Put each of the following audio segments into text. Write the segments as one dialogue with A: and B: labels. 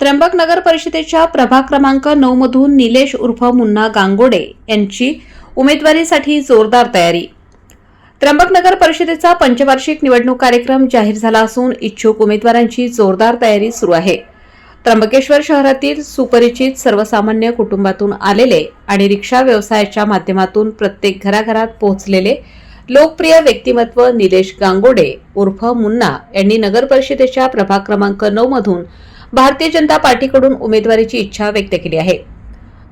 A: त्र्यंबक नगर परिषदेच्या प्रभाग क्रमांक नऊ मधून निलेश उर्फ मुन्ना गांगोडे यांची उमेदवारीसाठी जोरदार तयारी. त्र्यंबक नगर परिषदेचा पंचवार्षिक निवडणूक कार्यक्रम जाहीर झाला असून इच्छुक उमेदवारांची जोरदार तयारी सुरू आहे. त्र्यंबकेश्वर शहरातील सुपरिचित सर्वसामान्य कुटुंबातून आलेले आणि रिक्षा व्यवसायाच्या माध्यमातून प्रत्येक घराघरात पोहोचलेले लोकप्रिय व्यक्तिमत्व निलेश गांगोडे उर्फ मुन्ना यांनी नगर परिषदेच्या प्रभाग क्रमांक नऊ मधून भारतीय जनता पार्टीकडून उमेदवारीची इच्छा व्यक्त केली आहे.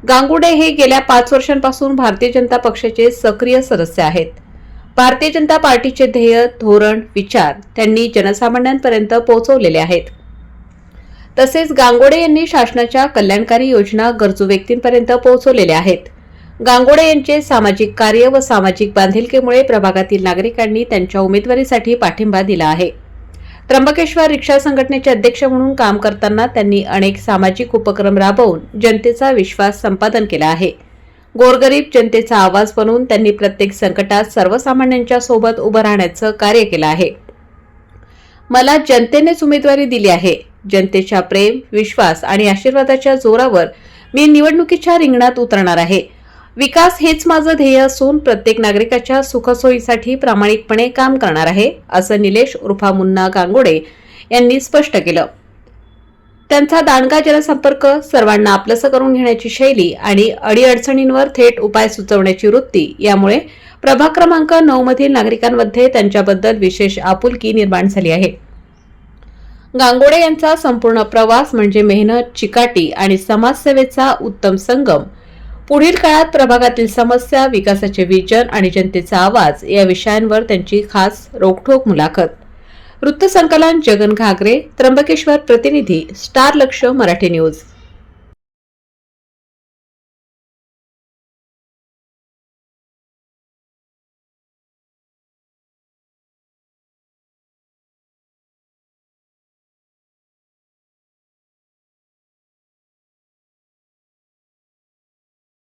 A: गांगुडे हे गेल्या पाच वर्षांपासून भारतीय जनता पक्षाचे सक्रिय सदस्य आहेत. भारतीय जनता पार्टीचे ध्येय धोरण विचार त्यांनी जनसामान्यांपर्यंत पोहोचवलेले आहेत. तसेच गांगोडे यांनी शासनाच्या कल्याणकारी योजना गरजू व्यक्तींपर्यंत पोहोचवलेल्या आहेत. गांगोडे यांचे सामाजिक कार्य व सामाजिक बांधिलकीमुळे प्रभागातील नागरिकांनी त्यांच्या उमेदवारीसाठी पाठिंबा दिला आहे. त्र्यंबकेश्वर रिक्षा संघटनेचे अध्यक्ष म्हणून काम करताना त्यांनी अनेक सामाजिक उपक्रम राबवून जनतेचा विश्वास संपादन केला आहे. गोरगरीब जनतेचा आवाज बनवून त्यांनी प्रत्येक संकटात सर्वसामान्यांच्या सोबत उभं राहण्याचं कार्य केलं आहे. मला जनतेनेच उमेदवारी दिली आहे. जनतेच्या प्रेम विश्वास आणि आशीर्वादाच्या जोरावर मी निवडणुकीच्या रिंगणात उतरणार आहे. विकास हेच माझं ध्येय असून प्रत्येक नागरिकाच्या सुखसोयीसाठी प्रामाणिकपणे काम करणार आहे असं निलेश उर्फा मुन्ना गांगोडे यांनी स्पष्ट केलं. त्यांचा दांडगा जनसंपर्क सर्वांना आपलंसं करून घेण्याची शैली आणि अडीअडचणींवर थेट उपाय सुचवण्याची वृत्ती यामुळे प्रभाग क्रमांक नऊ मधील नागरिकांमध्ये त्यांच्याबद्दल विशेष आपुलकी निर्माण झाली आहे. गांगोडे यांचा संपूर्ण प्रवास म्हणजे मेहनत चिकाटी आणि समाजसेवेचा उत्तम संगम पुढील काळात प्रभागातील समस्या विकासाचे विजन आणि जनतेचा आवाज या विषयांवर त्यांची खास रोखठोक मुलाखत. वृत्तसंकलन जगन घागरे त्र्यंबकेश्वर प्रतिनिधी स्टार लक्ष मराठी न्यूज.